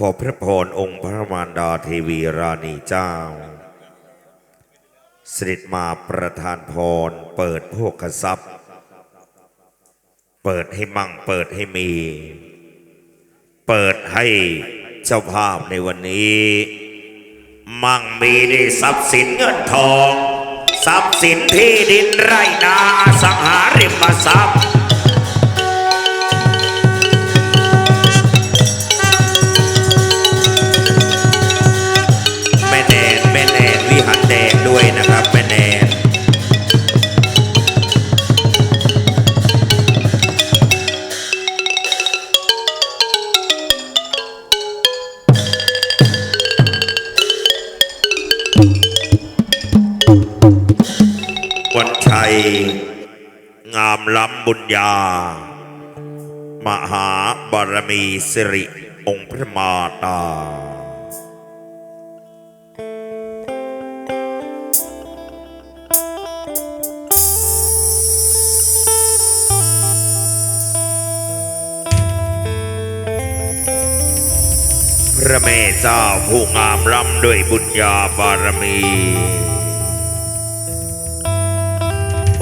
ขอพระพรองค์พระมารดาเทวีราณีเจ้า เสด็จมาประทานพรเปิดโภคทรัพย์ เปิดให้มั่งเปิดให้มี เปิดให้เจ้าภาพในวันนี้ มั่งมีได้ทรัพย์สินเงินทอง ทรัพย์สินที่ดินไรนาสังหาริมทรัพย์ งามล้ำบุญญา มหาบารมีสิริองค์พระมาตา พระแม่เจ้าผู้งามล้ำด้วยบุญญาบารมี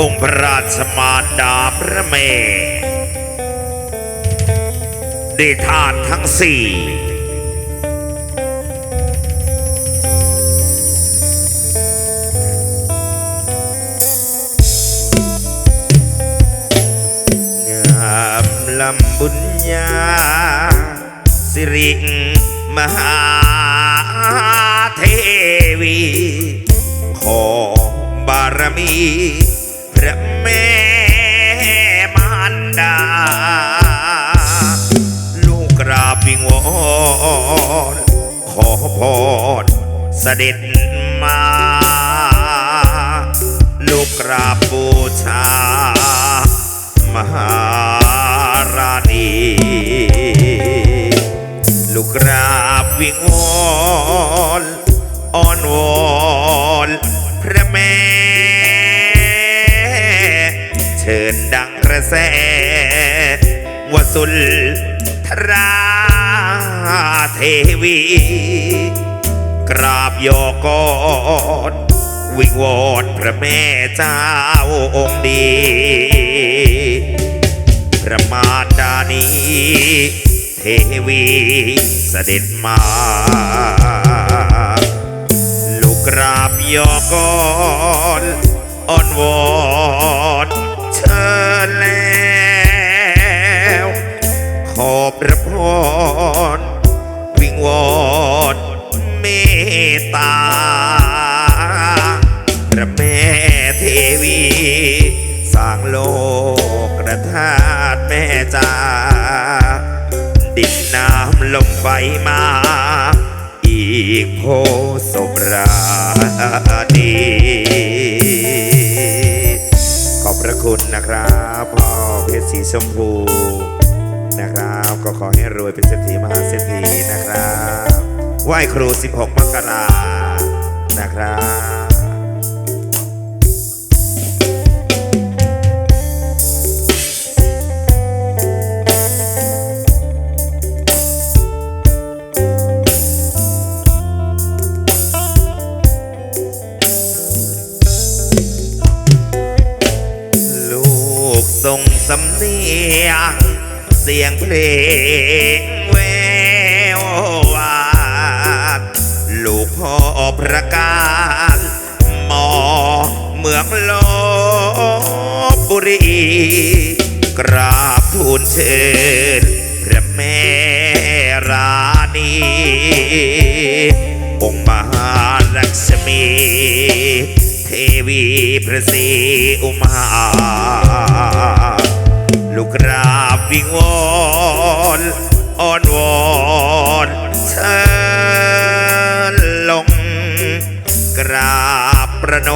องค์พระราชมารดาพระแม่ได้ทานทั้งสี่งามลำบุญญาสิริมหาเทวี ขอบารมี เสด็จมา ลูกกราบบูชา มหาราณีลูกกราบวิงวอนอ้อนวอนพระแม่ เชิญดังกระแสวสุลทราเทวี กราบโยกอดวิงวอนพระแม่เจ้าองค์ดีพระมารดานีเทวีเสด็จมา ลูกกราบยอกอนอ้อนวอน ระทาตุแม่จ้าดินน้ำลมไฟมา อีกโพสบราดีขอบพระคุณนะครับพ่อเพชรสีชมพูนะครับ ก็ขอให้รวยเป็นเศรษฐีมหาเศรษฐีนะครับ ไหว้ครู 16 มกรานะครับ เสียงเพลงแวววานลูกพ่อประกาศหมอเมืองลบบุรี กราบทูลเชิญพระแม่ราณี องค์มหาลักษมี เทวีพระศรีอุมา ลูกกราบวิงวอนอ้อนวอนเชิญลง กราบประน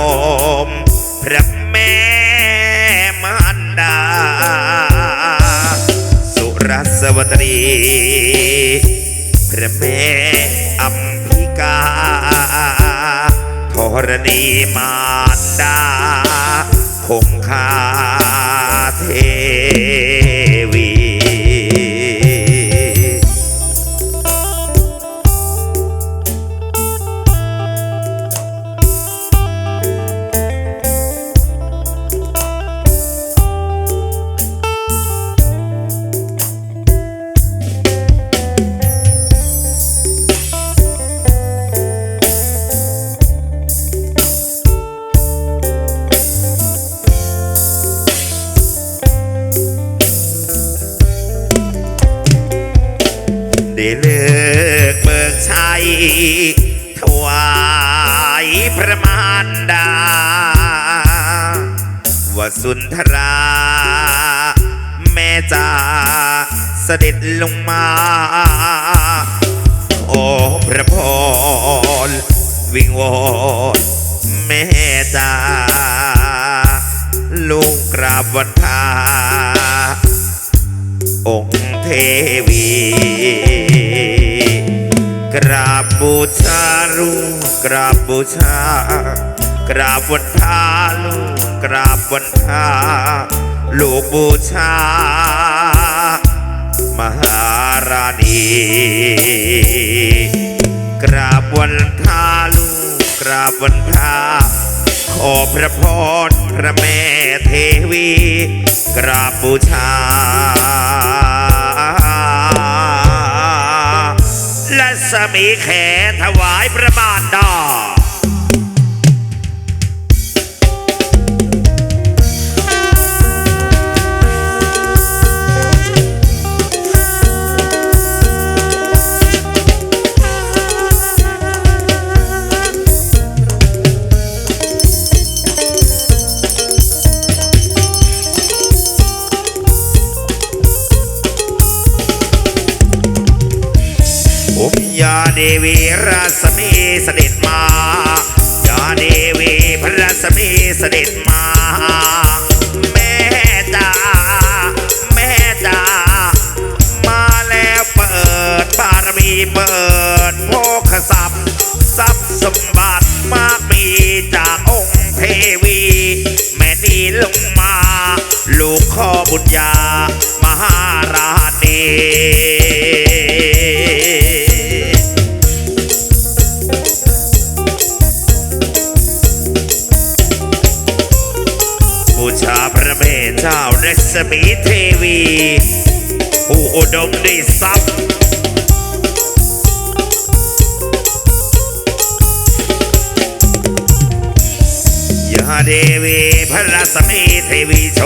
ม พระแม่มารดา สุรสวตรี พระแม่อัมพิกาธรณีมารดาคงคาเท Yeah. ถวายพระมารดาวาสุนทรา แม่จ๋าเสด็จลงมา โอ้พระพรวิงวอนแม่จ๋าลูกกราบวันทาองค์เทวี บูชาลูกกราบบูชากราบวันทาลูกกราบวันทาลูกบูชามหาราณีกราบวันทาลูกกราบวันทาขอพระพรพระแม่เทวี กราบบูชา แขถวายพระบรดา เดวีราศมีเสด็จมายาเดวีพระราศมีเสด็จมา เมธเจ้ารัศมีเทวี ผู้อุดมด้วยทรัพย์ยาเดวีพระลัศมีเทวีโช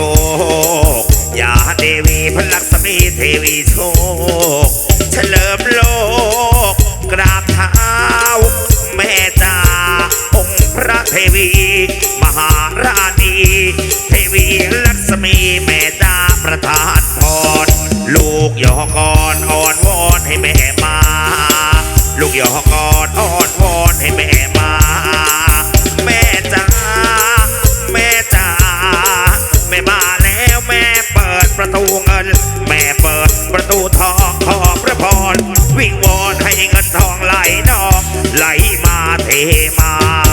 คยาเดวีพระลัศมีเทวีโชค ลูกยอกอนอ่อนวอนให้แม่มา แม่จ้าแม่จ้าแม่มาแล้วแม่เปิดประตูเงิน แม่เปิดประตูทองขอบพระพรวิ่งวอนให้เงินทองไหลนองไหลมาเทมา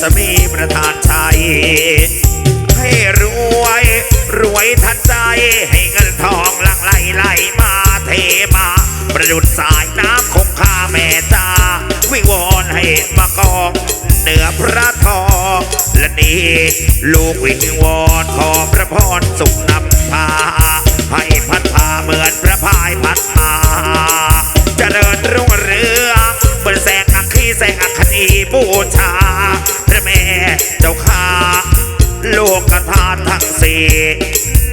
ศมีประธานชัยให้รวย รวยทันใจ ให้เงินทองหลั่งไหลไหลมาเทมา ประดุดสายน้ำคงคาแม่จ้าวิงวอนให้มากองเหนือพระทองและนี่ลูกวิงวอนขอพระพรสุขนำ ตี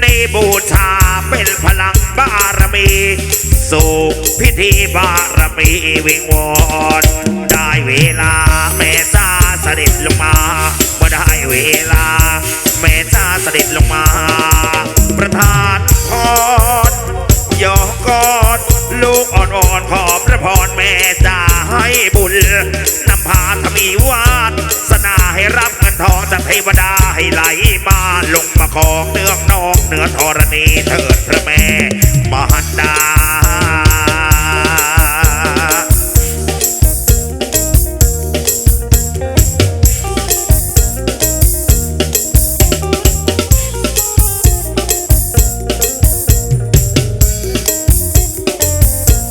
ในบูชาเป็นพลังบารมีสู่พิธีบารมีวิงวอนได้เวลาแม่จ้าเสด็จลงมาเมื่อได้เวลาแม่จ้าเสด็จลงมา ประทานพรยอกกอดลูกอ่อนๆขอบพระพรแม่จ้าให้บุญนำพาทมีวาดสนาให้รับเงินทองจากเทวดาให้ไหลมาลงมา ของเนื้องนองเหนือธรณีเถิดพระแม่มหันดา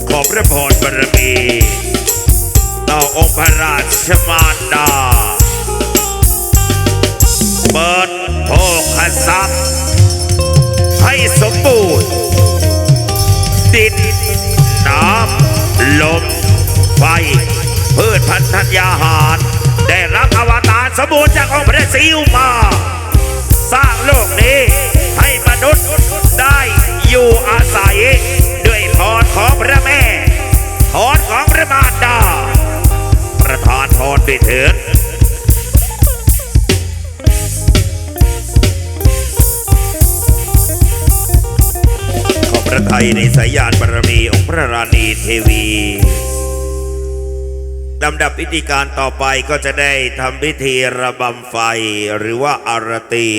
ขอพระพรบารมีต่อองค์พระราชมารดา สมบูรณ์ ดินน้ำลมไฟพืชพันธุ์ธัญญาหาร ได้รับอวตารสมบูรณ์จากองค์พระศิวมา สร้างโลกนี้ให้มนุษย์ได้อยู่อาศัย ด้วยพรของพระแม่พรของพระมารดา ประทานพรด้วยเถิด ในสายยานบารมีองค์พระราณีเทวีลำดับพิธีการต่อไปก็จะได้ทำพิธีระบำไฟหรือว่าอารตี